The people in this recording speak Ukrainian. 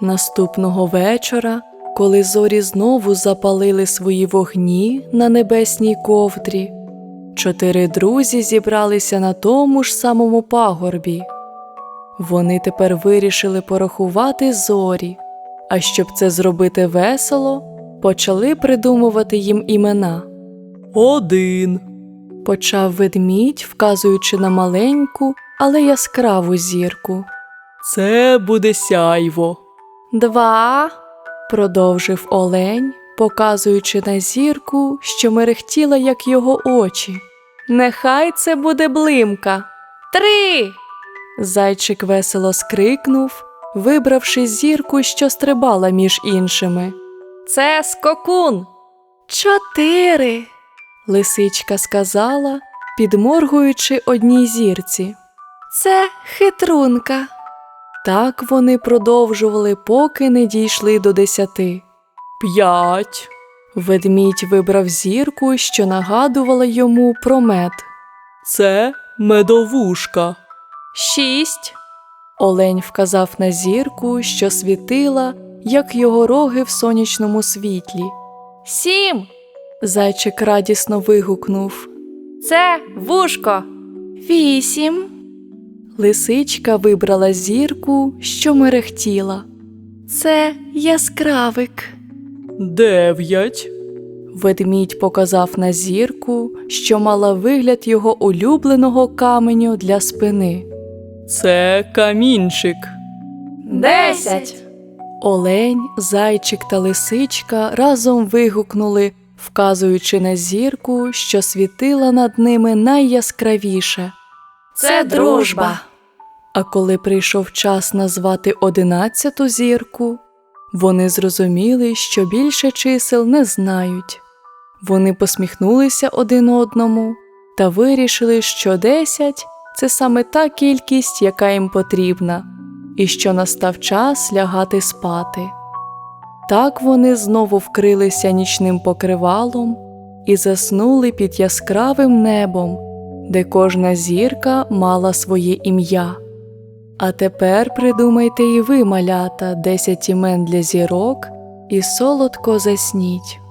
Наступного вечора, коли зорі знову запалили свої вогні на небесній ковдрі, чотири друзі зібралися на тому ж самому пагорбі. Вони тепер вирішили порахувати зорі, а щоб це зробити весело, почали придумувати їм імена. Один. Почав ведмідь, вказуючи на маленьку, але яскраву зірку. Це буде сяйво. Два. продовжив олень, показуючи на зірку, що мерехтіла, як його очі. Нехай це буде блимка. Три. Зайчик весело скрикнув, вибравши зірку, що стрибала між іншими. Це скокун. Чотири. Лисичка сказала, підморгуючи одній зірці. Це хитрунка. Так вони продовжували, поки не дійшли до десяти. П'ять. Ведмідь вибрав зірку, що нагадувала йому про мед. Це медовушка. Шість. Олень вказав на зірку, що світила, як його роги в сонячному світлі. Сім. Зайчик радісно вигукнув. Це вушко. Вісім. Лисичка вибрала зірку, що мерехтіла. Це яскравик. Дев'ять. Ведмідь показав на зірку, що мала вигляд його улюбленого каменю для спини. Це камінчик. Десять. Олень, зайчик та лисичка разом вигукнули, вказуючи на зірку, що світила над ними найяскравіше. Це дружба. А коли прийшов час назвати одинадцяту зірку, вони зрозуміли, що більше чисел не знають. Вони посміхнулися один одному та вирішили, що десять це саме та кількість, яка їм потрібна, і що настав час лягати спати. Так вони знову вкрилися нічним покривалом і заснули під яскравим небом, де кожна зірка мала своє ім'я. А тепер придумайте і ви, малята, десять імен для зірок, і солодко засніть.